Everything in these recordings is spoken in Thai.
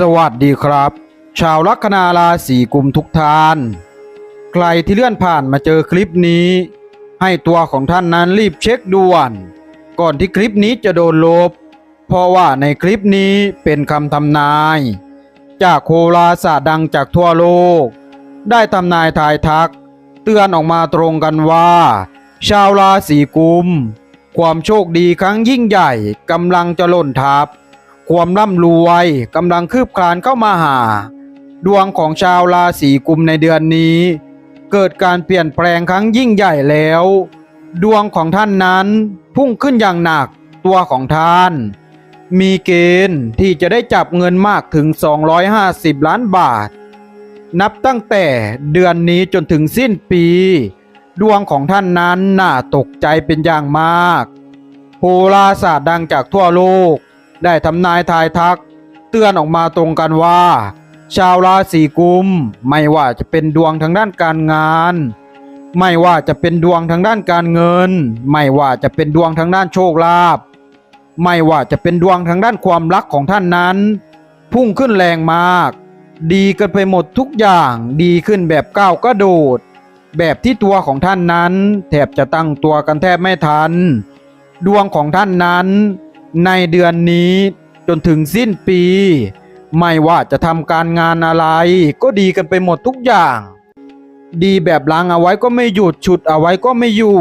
สวัสดีครับ ชาวลัคนาราศีกุมทุกท่าน ใครที่เลื่อนผ่านมาเจอคลิปนี้ ให้ตัวของท่านนั้นรีบเช็คด่วน ก่อนที่คลิปนี้จะโดนลบ เพราะว่าในคลิปนี้เป็นคำทำนาย จากโคราศาสตร์ดังจากทั่วโลก ได้ทำนายทายทัก เตือนออกมาตรงกันว่า ชาวราศีกุม ความโชคดีครั้งยิ่งใหญ่กำลังจะล่นทับ ความร่ำรวยกำลังคืบคลานเข้ามาหา ดวงของชาวราศีกุมในเดือนนี้ เกิดการเปลี่ยนแปลงครั้งยิ่งใหญ่แล้ว ดวงของท่านนั้นพุ่งขึ้นอย่างหนักตัวของท่าน มีเกณฑ์ที่จะได้จับเงินมากถึง 250 ล้านบาท นับตั้งแต่เดือนนี้จนถึงสิ้นปี ดวงของท่านนั้นน่าตกใจเป็นอย่างมาก โหราศาสตร์ดังจากทั่วโลก ได้ทำนายทายทัก เตือนออกมาตรงกันว่า ชาวราศีกุม ไม่ว่าจะเป็นดวงทางด้านการงาน ไม่ว่าจะเป็นดวงทางด้านการเงิน ไม่ว่าจะเป็นดวงทางด้านโชคลาภไม่ว่าจะเป็นดวงทางด้านความรักของท่านนั้น พุ่งขึ้นแรงมาก ดีกันไปหมดทุกอย่างดีขึ้นแบบก้าวกระโดด แบบที่ตัวของท่านนั้น แทบจะตั้งตัวกันแทบไม่ทัน ดวงของท่านนั้น ในเดือนนี้จนถึงสิ้นปี ไม่ว่าจะทำการงานอะไร ก็ดีกันไปหมดทุกอย่าง ดีแบบล้างเอาไว้ก็ไม่หยุดฉุดเอาไว้ก็ไม่อยู่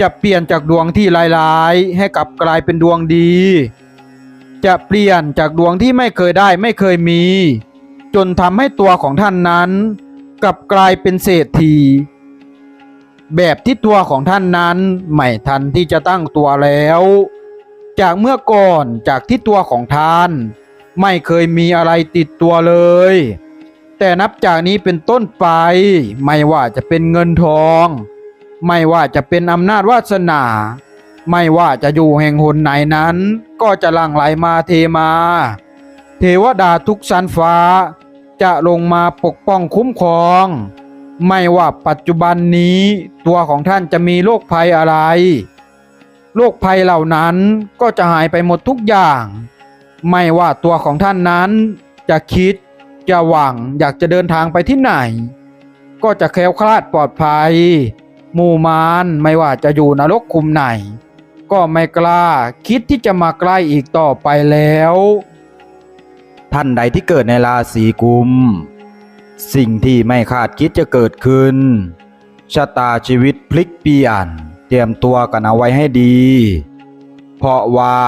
จะเปลี่ยนจากดวงที่ร้ายๆ ให้กลับกลายเป็นดวงดี จะเปลี่ยนจากดวงที่ไม่เคยได้ไม่เคยมี จนทำให้ตัวของท่านนั้นกลับกลายเป็นเศรษฐีแบบที่ตัวของท่านนั้น ไม่ทันที่จะตั้งตัวแล้ว จากเมื่อก่อนจากที่ตัวของท่าน ไม่เคยมีอะไรติดตัวเลย แต่นับจากนี้เป็นต้นไป ไม่ว่าจะเป็นเงินทอง ไม่ว่าจะเป็นอำนาจวาสนา ไม่ว่าจะอยู่แห่งหนไหนนั้น ก็จะหลั่งไหลมาเทมา เทวดาทุกชั้นฟ้า จะลงมาปกป้องคุ้มครอง ไม่ว่าปัจจุบันนี้ ตัวของท่านจะมีโรคภัยอะไร โรคภัยเหล่านั้นก็จะหายไปหมดทุกอย่าง ไม่ว่าตัวของท่านนั้น จะคิดจะหวังอยากจะเดินทางไปที่ไหน ก็จะแคล้วคลาดปลอดภัยหมู่มารไม่ว่าจะอยู่นรกคุมไหน ก็ไม่กล้าคิดที่จะมาใกล้อีกต่อไปแล้ว ท่านใดที่เกิดในราศีกุม สิ่งที่ไม่คาดคิดจะเกิดขึ้นชะตาชีวิตพลิกเปลี่ยน เตรียมตัวกันเอาไว้ให้ดี เพราะว่า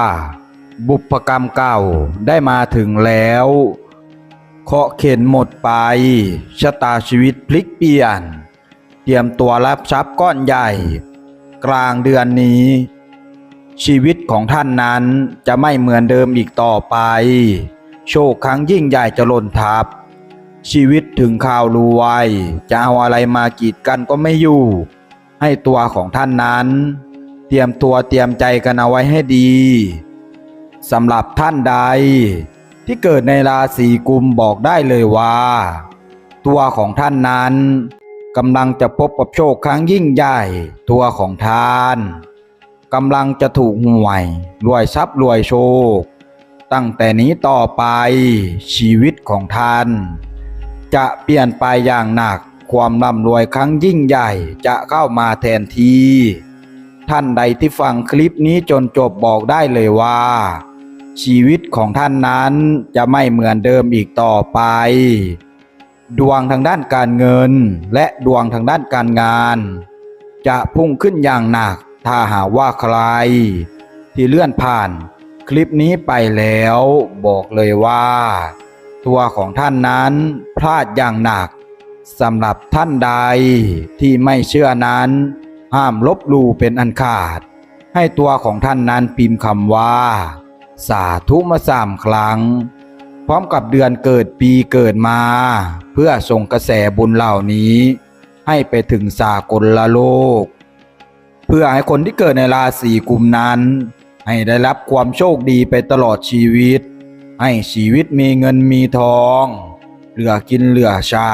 บุพกรรมเก่าได้มาถึงแล้วเคาะเข็นหมดไปชะตาชีวิตพลิกเปลี่ยน เตรียมตัวรับทรัพย์ก้อนใหญ่ กลางเดือนนี้ ชีวิตของท่านนั้นจะไม่เหมือนเดิมอีกต่อไป โชคครั้งยิ่งใหญ่จะล่นทับชีวิตถึงข่าวรวย จะเอาอะไรมากีดกันก็ไม่อยู่ ให้ตัวของท่านนั้น เตรียมตัวเตรียมใจกันเอาไว้ให้ดีสำหรับท่านใด ที่เกิดในราศีกุมบอกได้เลยว่า ตัวของท่านนั้นกำลังจะพบกับโชคครั้งยิ่งใหญ่ ตัวของท่านกำลังจะถูกหวยรวยทรัพย์รวยโชค ตั้งแต่นี้ต่อไปชีวิตของท่าน จะเปลี่ยนไปอย่างหนัก ความร่ำรวยครั้งยิ่งใหญ่จะเข้ามาแทนที่ ท่านใดที่ฟังคลิปนี้จนจบบอกได้เลยว่า ชีวิตของท่านนั้นจะไม่เหมือนเดิมอีกต่อไป ดวงทางด้านการเงินและดวงทางด้านการงาน จะพุ่งขึ้นอย่างหนักถ้าหากว่าใคร ที่เลื่อนผ่านคลิปนี้ไปแล้วบอกเลยว่า ตัวของท่านนั้นพลาดอย่างหนัก สำหรับท่านใดที่ไม่เชื่อนั้น ห้ามลบลู่เป็นอันขาด ให้ตัวของท่านนั้นพิมพ์คำว่า สาธุมาสามครั้ง พร้อมกับเดือนเกิดปีเกิดมา เพื่อส่งกระแสบุญเหล่านี้ ให้ไปถึงสากลละโลก เพื่อให้คนที่เกิดในราศีกุมนั้น ให้ได้รับความโชคดีไปตลอดชีวิต ให้ชีวิตมีเงินมีทอง เหลือกินเหลือใช้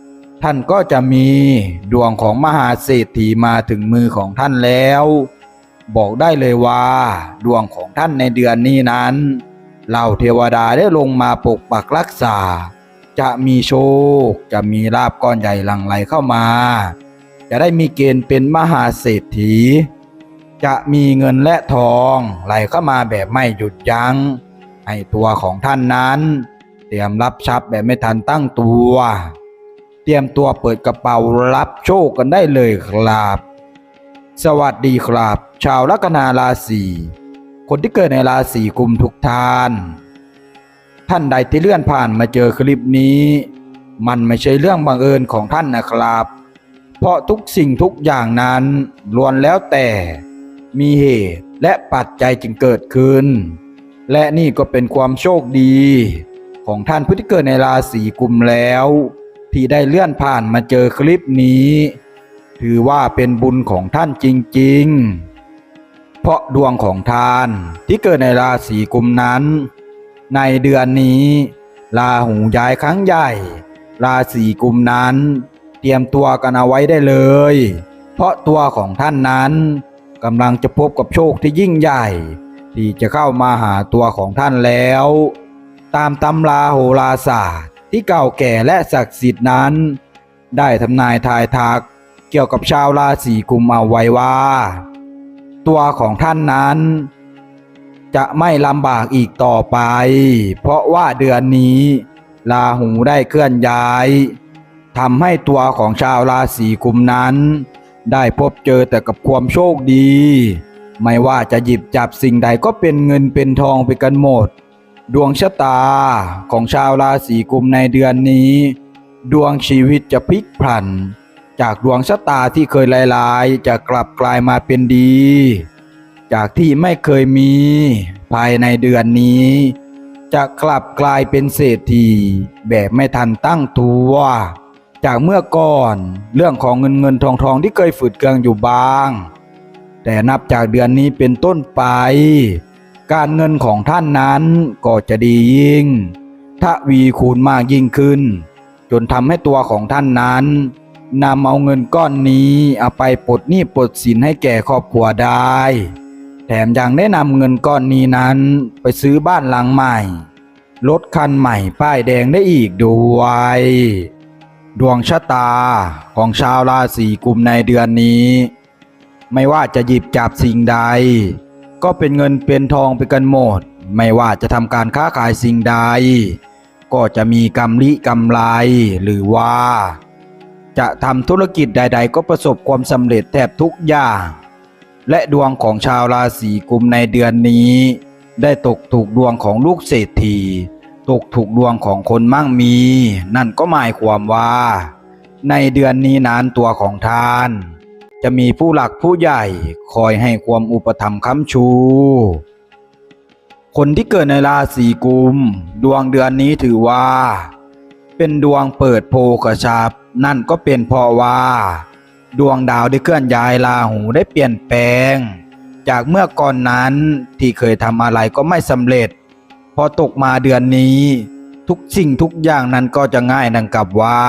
ท่านก็จะมีดวงของมหาเศรษฐีมาถึงมือของท่านแล้ว บอกได้เลยว่า ดวงของท่านในเดือนนี้นั้นเหล่าเทวดาได้ลงมาปกปักรักษา จะมีโชค จะมีลาบก้อนใหญ่หลั่งไหลเข้ามา จะได้มีเกณฑ์เป็นมหาเศรษฐี จะมีเงินและทองไหลเข้ามาแบบไม่หยุดยัง้งให้ตัวของท่านนั้น เตรียมรับทรัพย์แบบไม่ทันตั้งตัว เตรียมตัวเปิดกระเป๋ารับโชคกันได้เลยครับ สวัสดีครับ ชาวลัคนาราศีคนที่เกิดในราศีกุมทุกท่าน ท่านใดที่เลื่อนผ่านมาเจอคลิปนี้ มันไม่ใช่เรื่องบังเอิญของท่านนะครับ เพราะทุกสิ่งทุกอย่างนั้นล้วนแล้วแต่ มีเหตุและปัจจัยจึงเกิดขึ้น และนี่ก็เป็นความโชคดี ของท่านผู้ที่เกิดในราศีกุมแล้ว ที่ได้เลื่อนผ่านมาเจอคลิปนี้ ถือว่าเป็นบุญของท่านจริง ๆ เพราะดวงของท่านที่เกิดในราศีกุมนั้น ในเดือนนี้ลาหูย้ายครั้งใหญ่ ราศีกุมนั้น เตรียมตัวกันเอาไว้ได้เลย เพราะตัวของท่านนั้นกำลังจะพบกับโชคที่ยิ่งใหญ่ ที่จะเข้ามาหาตัวของท่านแล้ว ตามตำราโหราศาสตร์ ที่เก่าแก่และศักดิ์สิทธิ์นั้น ได้ทำนายทายทักเกี่ยวกับชาวราศีกุมเอาไว้ว่า ตัวของท่านนั้น จะไม่ลำบากอีกต่อไป เพราะว่าเดือนนี้ลาหูได้เคลื่อนย้ายทำให้ตัวของชาวราศีกุมนั้น ได้พบเจอแต่กับความโชคดี ไม่ว่าจะหยิบจับสิ่งใดก็เป็นเงินเป็นทองไปกันหมด ดวงชะตาของชาวราศีกุมในเดือนนี้ ดวงชีวิตจะพลิกผัน จากดวงชะตาที่เคยลายๆ จะกลับกลายมาเป็นดี จากที่ไม่เคยมีภายในเดือนนี้ จะกลับกลายเป็นเศรษฐีแบบไม่ทันตั้งตัว จากเมื่อก่อนเรื่องของเงินเงินทองทองที่เคยฝืดเคืองอยู่บ้าง แต่นับจากเดือนนี้เป็นต้นไป การเงินของท่านนั้นก็จะดียิ่งทวีคูณมากยิ่งขึ้น จนทำให้ตัวของท่านนั้นนำเอาเงินก้อนนี้เอาไปปลดหนี้ปลดสินให้แก่ครอบครัวได้ แถมยังได้นำเงินก้อนนี้นั้นไปซื้อบ้านหลังใหม่ รถคันใหม่ป้ายแดงได้อีกด้วย ดวงชะตาของชาวราศีกุมในเดือนนี้ ไม่ว่าจะหยิบจับสิ่งใด ก็เป็นเงินเป็นทองไปกันหมด ไม่ว่าจะทำการค้าขายสิ่งใด ก็จะมีกำลิกำไรหรือว่า จะทำธุรกิจใด ๆ ก็ประสบความสำเร็จแทบทุกอย่าง และดวงของชาวราศีกุมในเดือนนี้ ได้ตกถูกดวงของลูกเศรษฐี ตกถูกดวงของคนมั่งมี นั่นก็หมายความว่า ในเดือนนี้นั้นตัวของท่าน จะมีผู้หลักผู้ใหญ่คอยให้ความอุปถัมภ์ค้ำชู คนที่เกิดในราศีกุม ดวงเดือนนี้ถือว่า เป็นดวงเปิดโพกระชับ นั่นก็เป็นเพราะว่า ดวงดาวได้เคลื่อนย้ายราหูได้เปลี่ยนแปลง จากเมื่อก่อนนั้นที่เคยทำอะไรก็ไม่สำเร็จ พอตกมาเดือนนี้ ทุกสิ่งทุกอย่างนั้นก็จะง่ายดังกับว่า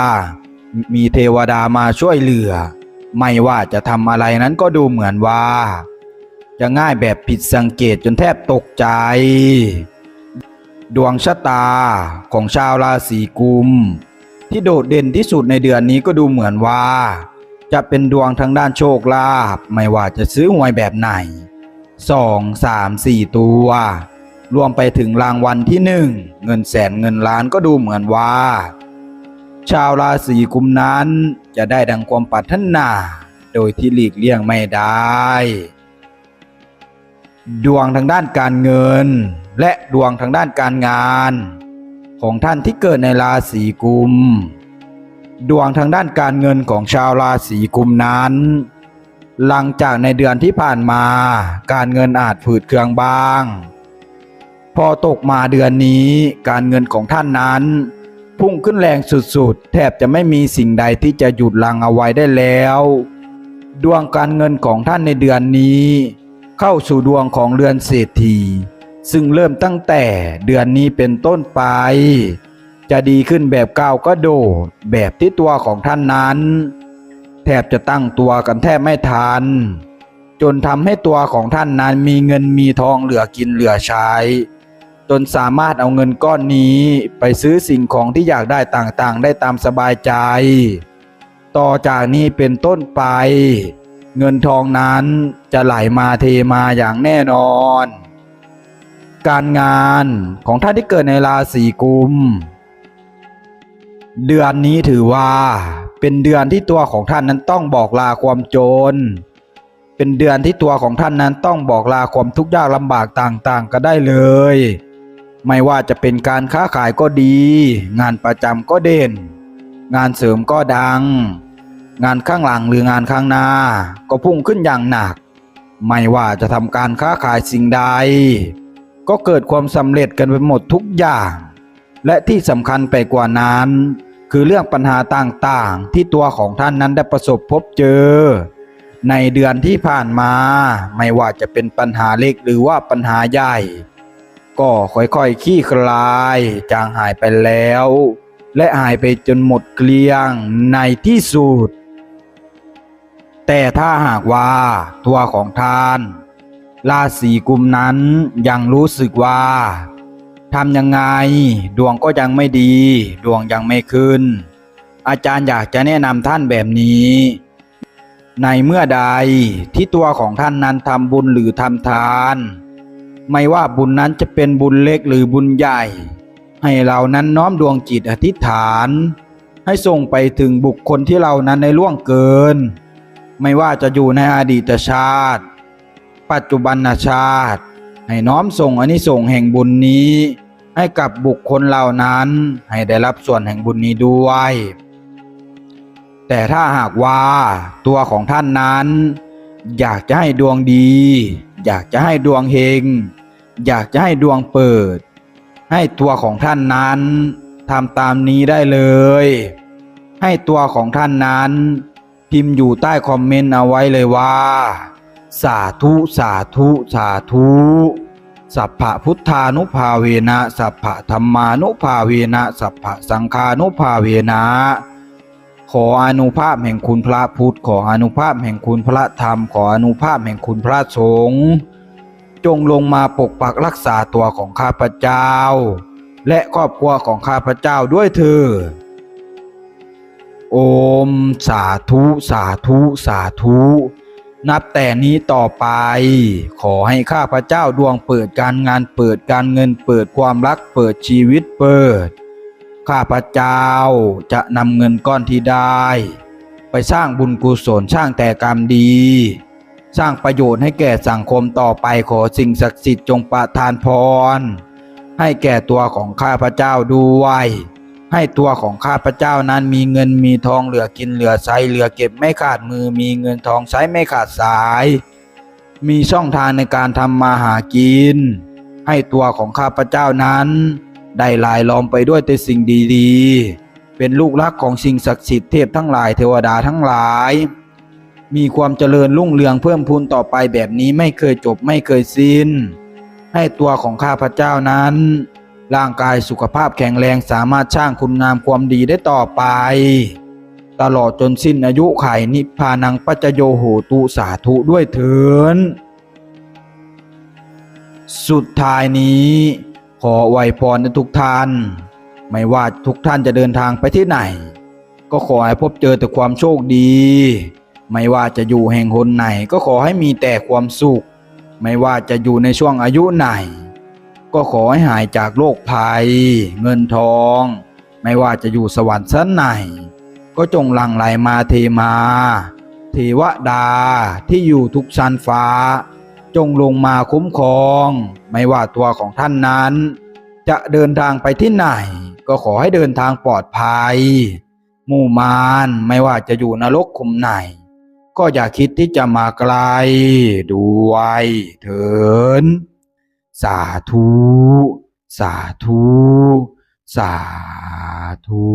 มีเทวดามาช่วยเหลือ ไม่ว่าจะทำอะไรนั้นก็ดูเหมือนว่า จะง่ายแบบผิดสังเกตจนแทบตกใจ ดวงชะตาของชาวราศีกุม ที่โดดเด่นที่สุดในเดือนนี้ก็ดูเหมือนว่า จะเป็นดวงทางด้านโชคลาภไม่ว่าจะซื้อหวยแบบไหนสองสามสี่ตัว รวมไปถึงรางวัลที่หนึ่งเงินแสนเงินล้านก็ดูเหมือนว่า ชาวราศีกุมนั้นจะได้ดังความปรารถนา โดยที่หลีกเลี่ยงไม่ได้ ดวงทางด้านการเงิน และดวงทางด้านการงาน ของท่านที่เกิดในราศีกุม ดวงทางด้านการเงินของชาวราศีกุมนั้น หลังจากในเดือนที่ผ่านมาการเงินอาจฝืดเคืองบ้าง พอตกมาเดือนนี้การเงินของท่านนั้น พุ่งขึ้นแรงสุดๆ แทบจะไม่มีสิ่งใดที่จะหยุดลังเอาไว้ได้แล้ว ดวงการเงินของท่านในเดือนนี้ เข้าสู่ดวงของเรือนเศรษฐี ซึ่งเริ่มตั้งแต่เดือนนี้เป็นต้นไป จะดีขึ้นแบบก้าวก็โดดแบบที่ตัวของท่านนั้น แทบจะตั้งตัวกันแทบไม่ทันจนทำให้ตัวของท่านนั้นมีเงินมีทองเหลือกินเหลือใช้ จนสามารถเอาเงินก้อนนี้ไปซื้อสิ่งของที่อยากได้ต่างๆ ได้ตามสบายใจ ต่อจากนี้เป็นต้นไป เงินทองนั้นจะไหลมาเทมาอย่างแน่นอน การงานของท่านที่เกิดในราศีกุม เดือนนี้ถือว่าเป็นเดือนที่ตัวของท่านนั้นต้องบอกลาความจน เป็นเดือนที่ตัวของท่านนั้นต้องบอกลาความทุกข์ยากลำบากต่างๆ ก็ได้เลย ไม่ว่าจะเป็นการค้าขายก็ดี งานประจำก็เด่น งานเสริมก็ดัง งานข้างหลังหรืองานข้างหน้า ก็พุ่งขึ้นอย่างหนัก ไม่ว่าจะทำการค้าขายสิ่งใด ก็เกิดความสำเร็จกันไปหมดทุกอย่าง และที่สำคัญไปกว่านั้น คือเรื่องปัญหาต่างๆ ที่ตัวของท่านนั้นได้ประสบพบเจอ ในเดือนที่ผ่านมา ไม่ว่าจะเป็นปัญหาเล็กหรือว่าปัญหาใหญ่ ก็ค่อยๆขี้คลายจางหายไปแล้ว และหายไปจนหมดเกลี้ยงในที่สุด แต่ถ้าหากว่าตัวของท่าน ราศีกุมนั้นยังรู้สึกว่าทำยังไงดวงก็ยังไม่ดี ดวงยังไม่ขึ้น อาจารย์อยากจะแนะนำท่านแบบนี้ ในเมื่อใดที่ตัวของท่านนั้นทำบุญหรือทำทาน ไม่ว่าบุญนั้นจะเป็นบุญเล็กหรือบุญใหญ่ ให้เรานั้นน้อมดวงจิตอธิษฐาน ให้ส่งไปถึงบุคคลที่เรานั้นในล่วงเกิน ไม่ว่าจะอยู่ในอดีตชาติ ปัจจุบันชาติ ให้น้อมส่งอานิสงส์แห่งบุญนี้ ให้กับบุคคลเหล่านั้น ให้ได้รับส่วนแห่งบุญนี้ด้วย แต่ถ้าหากว่าตัวของท่านนั้นอยากจะให้ดวงดี อยากจะให้ดวงเฮง อยากจะให้ดวงเปิด ให้ตัวของท่านนั้นทำตามนี้ได้เลย ให้ตัวของท่านนั้น พิมพ์อยู่ใต้คอมเมนต์เอาไว้เลยว่า สาธุสาธุสาธุสัพพะพุทธานุภาเวนะสัพพะธรรมานุภาเวนะสัพพะสังฆานุภาเวนะขออนุภาพแห่งคุณพระพุทธ ขออนุภาพแห่งคุณพระธรรม ขออนุภาพแห่งคุณพระสงฆ์ จงลงมาปกปักรักษาตัวของข้าพเจ้า และครอบครัวของข้าพเจ้าด้วยเถิดโอม สาธุ สาธุ สาธุ นับแต่นี้ต่อไป ขอให้ข้าพเจ้าดวงเปิดการงานเปิดการเงินเปิดความรักเปิดชีวิตเปิด ข้าพเจ้าจะนำเงินก้อนที่ได้ ไปสร้างบุญกุศลสร้างแต่กรรมดี สร้างประโยชน์ให้แก่สังคมต่อไปขอสิ่งศักดิ์สิทธิ์จงประทานพร ให้แก่ตัวของข้าพเจ้าด้วยให้ตัวของข้าพเจ้านั้นมีเงินมีทองเหลือกินเหลือใช้เหลือเก็บไม่ขาดมือมีเงินทองใช้ไม่ขาดสาย มีช่องทางในการทำมาหากิน ให้ตัวของข้าพเจ้านั้น ได้ลายล้อมไปด้วยแต่สิ่งดีๆ เป็นลูกรักของสิ่งศักดิ์สิทธิ์เทพทั้งหลายเทวดาทั้งหลาย มีความเจริญรุ่งเรืองเพิ่มพูนต่อไปแบบนี้ไม่เคยจบไม่เคยสิ้น ให้ตัวของข้าพเจ้านั้น ร่างกายสุขภาพแข็งแรงสามารถสร้างคุณงามความดีได้ต่อไป ตลอดจนสิ้นอายุไขนิพพานังปัจโยโหตุสาธุด้วยเถินสุดท้ายนี้ขอไวพรในทุกท่าน ไม่ว่าทุกท่านจะเดินทางไปที่ไหน ก็ขอให้พบเจอแต่ความโชคดี ไม่ว่าจะอยู่แห่งหนไหนก็ขอให้มีแต่ความสุข ไม่ว่าจะอยู่ในช่วงอายุไหน ก็ขอให้หายจากโรคภัย เงินทอง ไม่ว่าจะอยู่สวรรค์ชั้นไหน ก็จงหลั่งไหลมาเทมา เทวดาที่อยู่ทุกชั้นฟ้า จงลงมาคุ้มครอง ไม่ว่าตัวของท่านนั้น จะเดินทางไปที่ไหน ก็ขอให้เดินทางปลอดภัยมู่มารไม่ว่าจะอยู่นรกขุมไหน ก็อย่าคิดที่จะมาไกลด้วยเถิน สาธุ สาธุ สาธุ